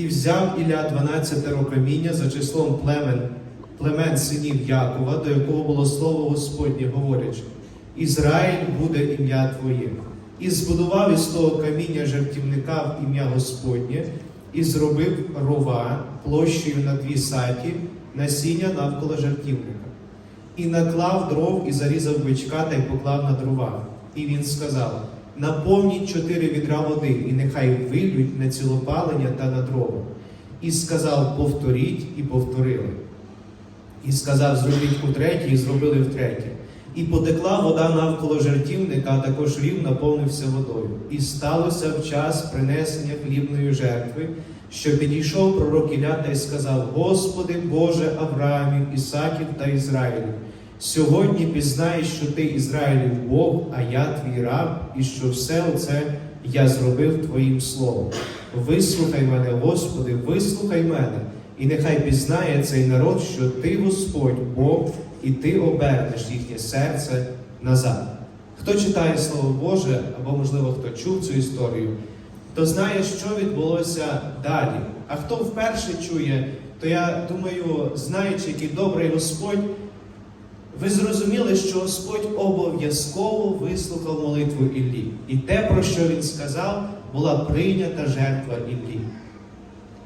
І взяв Ілля 12 каміння за числом племен, племен синів Якова, до якого було слово Господнє, говорячи, Ізраїль буде ім'я Твоє. І збудував із того каміння жертівника в ім'я Господнє, і зробив рова площею на дві саті, насіння навколо жертівника. І наклав дров і зарізав бичка та й поклав на дрова. І він сказав: наповніть чотири відра води, і нехай вилють на цілопалення та на дрова. І сказав: повторіть, і повторили. І сказав: зробіть утретє, і зробили втретє. І потекла вода навколо жертівника, а також рів наповнився водою. І сталося в час принесення хлібної жертви, що підійшов пророк Ілля та й сказав: Господи Боже Авраамів, Ісаків та Ізраїлів, сьогодні пізнаєш, що ти Ізраїлів Бог, а я твій раб, і що все оце я зробив Твоїм словом. Вислухай мене, Господи, вислухай мене, і нехай пізнає цей народ, що Ти, Господь, Бог, і Ти обернеш їхнє серце назад. Хто читає Слово Боже, або, можливо, хто чув цю історію, то знає, що відбулося далі. А хто вперше чує, то я думаю, знаючи, який добрий Господь, ви зрозуміли, що Господь обов'язково вислухав молитву Іллі. І те, про що він сказав, була прийнята жертва Іллі.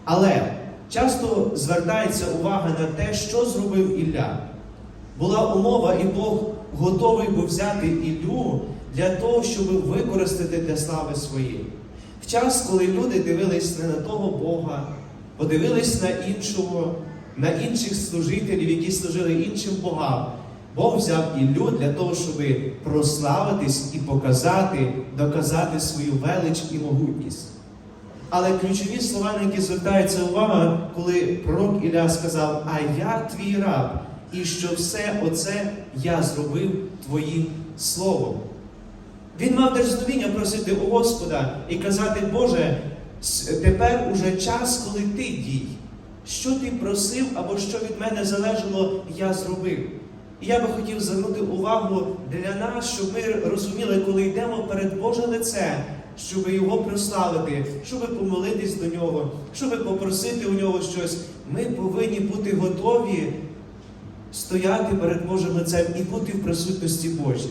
Але часто звертається увага на те, що зробив Ілля. Була умова, і Бог готовий був взяти Іллю для того, щоб використати для слави своєї. В час, коли люди дивились не на того Бога, подивились на іншого, на інших служителів, які служили іншим богам, Бог взяв Іллю для того, щоб прославитись і показати, доказати свою велич і могутність. Але ключові слова, на які звертається увага, коли пророк Ілля сказав: А я твій раб, і що все оце я зробив твоїм словом. Він мав дерзновіння просити у Господа і казати, Боже, тепер уже час, коли ти дій. Що ти просив або що від мене залежало, я зробив. І я би хотів звернути увагу для нас, щоб ми розуміли, коли йдемо перед Боже лице, щоб його прославити, щоб помолитись до нього, щоб попросити у нього щось. Ми повинні бути готові стояти перед Божим лицем і бути в присутності Божій.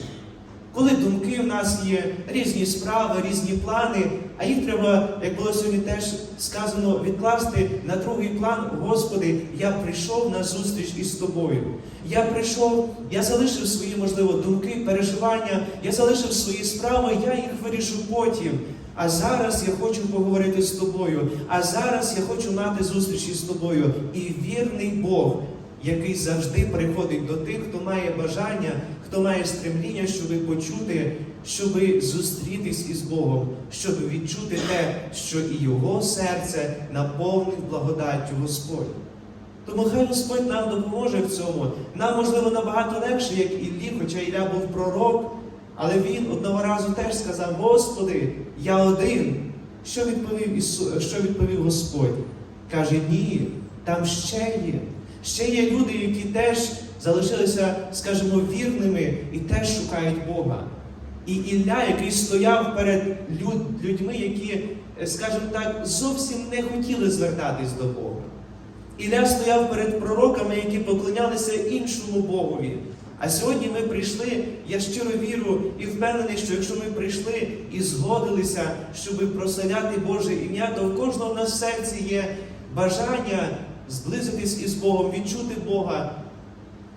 Коли думки в нас є, різні справи, різні плани, а їх треба, як було сьогодні теж сказано, відкласти на другий план, Господи, я прийшов на зустріч із тобою. Я прийшов, я залишив свої, можливо, думки, переживання, я залишив свої справи, я їх вирішу потім. А зараз я хочу поговорити з тобою. А зараз я хочу мати зустріч із тобою. І вірний Бог, який завжди приходить до тих, хто має бажання, хто має стремління, щоб почути, щоб зустрітись із Богом, щоб відчути те, що і його серце наповнив благодаттю Господь. Тому хай Господь нам допоможе в цьому. Нам, можливо, набагато легше, як Іллі, хоча Ілля був пророк, але він одного разу теж сказав: Господи, я один. Що відповів Ісу... що відповів Господь? Каже, ні, там ще є. Ще є люди, які теж залишилися, скажімо, вірними і теж шукають Бога. І Ілля, який стояв перед люд- людьми, які, е, скажімо так, зовсім не хотіли звертатись до Бога. Ілля стояв перед пророками, які поклонялися іншому Богові. А сьогодні ми прийшли, я щиро вірю і впевнений, що якщо ми прийшли і згодилися, щоб прославляти Боже ім'я, то в кожного в нас в серці є бажання зблизитись із Богом, відчути Бога,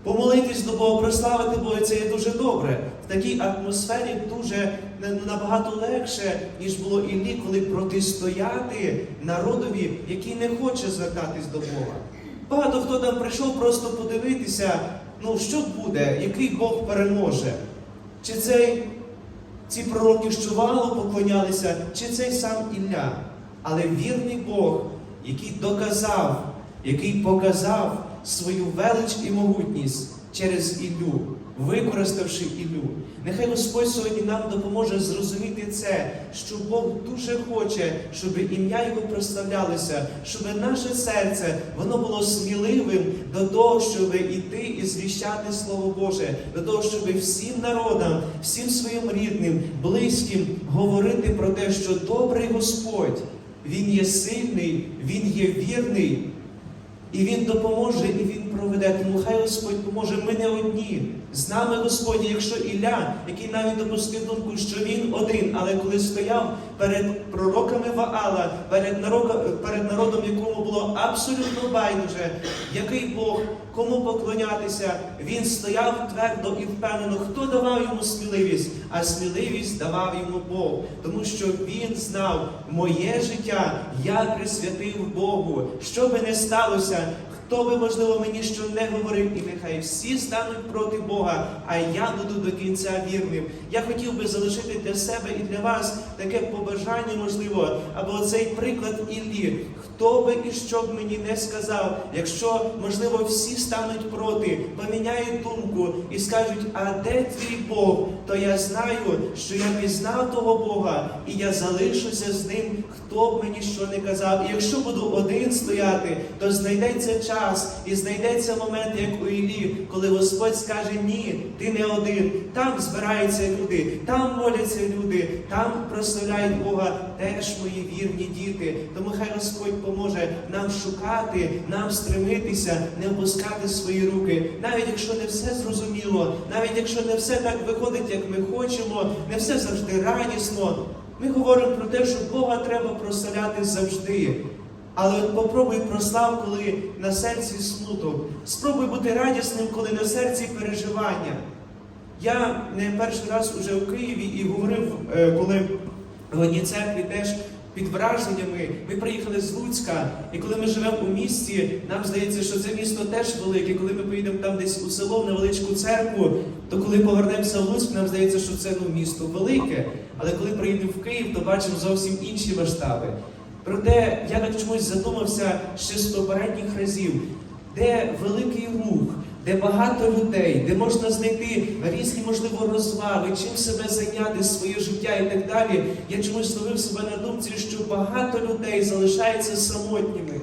помолитись до Бога, прославити Бога, це є дуже добре. В такій атмосфері дуже набагато легше, ніж було Іллі, коли протистояти народові, який не хоче звертатись до Бога. Багато хто там прийшов просто подивитися, ну що буде, який Бог переможе. Чи цей, ці пророки що валу поклонялися, чи цей сам Ілля. Але вірний Бог, який доказав, який показав свою велич і могутність через Іллю, використавши Іллю. Нехай Господь сьогодні нам допоможе зрозуміти це, що Бог дуже хоче, щоб ім'я Його прославлялося, щоб наше серце воно було сміливим до того, щоб іти і звіщати Слово Боже, до того, щоб всім народам, всім своїм рідним, близьким говорити про те, що добрий Господь. Він є сильний, Він є вірний. І Він допоможе, і Він проведе. Тому хай Господь поможе. Ми не одні. З нами Господь, якщо Ілля, який навіть допустив думку, що він один, але коли стояв перед пророками Ваала, перед перед народом, якому було абсолютно байдуже, який Бог, кому поклонятися, він стояв твердо і впевнено, хто давав йому сміливість, а сміливість давав йому Бог, тому що він знав моє життя, я присвятив Богу. Що би не сталося, хто би, можливо, мені що не говорив, і нехай всі стануть проти Бога, а я буду до кінця вірним. Я хотів би залишити для себе і для вас таке побажання, можливо, або цей приклад Іллі. Хто би і що б мені не сказав, якщо, можливо, всі стануть проти, поміняють думку і скажуть, а де твій Бог, то я знаю, що я пізнав того Бога, і я залишуся з ним, хто б мені що не казав. І якщо буду один стояти, то знайдеться час і знайдеться момент, як у Іллі, коли Господь скаже: Ні, ти не один. Там збираються люди, там моляться люди, там прославляють Бога теж мої вірні діти. Тому хай Господь поможе нам шукати, нам стремитися, не опускати свої руки, навіть якщо не все зрозуміло, навіть якщо не все так виходить, як ми хочемо, не все завжди радісно. Ми говоримо про те, що Бога треба прославляти завжди. Але попробуй прослав, коли на серці смуток. Спробуй бути радісним, коли на серці переживання. Я не перший раз уже в Києві і говорив, е, коли в одній церкві теж під враженнями. Ми приїхали з Луцька, і коли ми живемо у місті, нам здається, що це місто теж велике. Коли ми поїдемо там десь у село, в невеличку церкву, то коли повернемося в Луцьк, нам здається, що це ну, місто велике. Але коли приїдемо в Київ, то бачимо зовсім інші масштаби. Проте я так чомусь задумався ще з попередніх разів, де великий рух, де багато людей, де можна знайти різні, можливо, розваги, чим себе зайняти, своє життя і так далі. Я чомусь ловив себе на думці, що багато людей залишаються самотніми.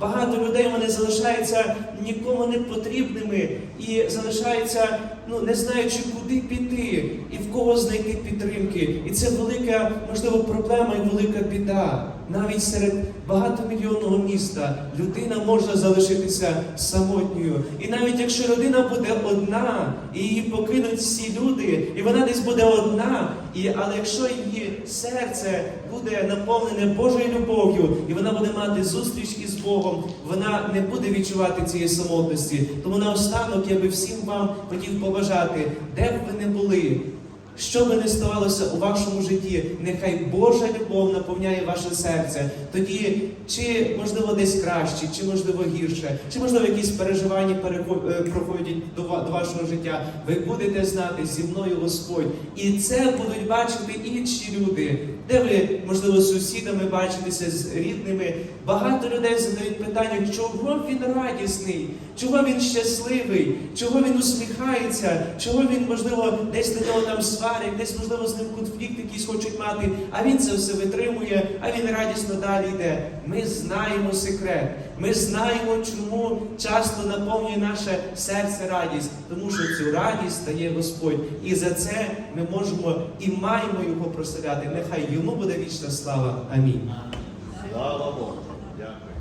Багато людей вони залишаються нікому не потрібними і залишаються, ну не знаючи, куди піти і в кого знайти підтримки. І це велика, можливо, проблема і велика біда. Навіть серед багатомільйонного міста людина може залишитися самотньою. І навіть якщо людина буде одна, і її покинуть всі люди, і вона десь буде одна, і, але якщо її серце буде наповнене Божою любов'ю, і вона буде мати зустріч із Богом, вона не буде відчувати цієї самотності. Тому наостанок я би всім вам хотів побажати, де б ви не були. Що би не ставалося у вашому житті, нехай Божа любов наповняє ваше серце. Тоді, чи можливо десь краще, чи можливо гірше, чи можливо якісь переживання е, проходять до вашого життя. Ви будете знати зі мною Господь, і це будуть бачити інші люди. Де ви, можливо, з сусідами бачитеся з рідними? Багато людей задають питання, чого він радісний, чого він щасливий, чого він усміхається, чого він, можливо, десь на нього там сварять, десь, можливо, з ним конфлікт якийсь хочуть мати, а він це все витримує, а він радісно далі йде. Ми знаємо секрет. Ми знаємо, чому часто наповнює наше серце радість, тому що цю радість дає Господь. І за це ми можемо і маємо його прославляти. Нехай йому буде вічна слава. Амінь. Слава Богу.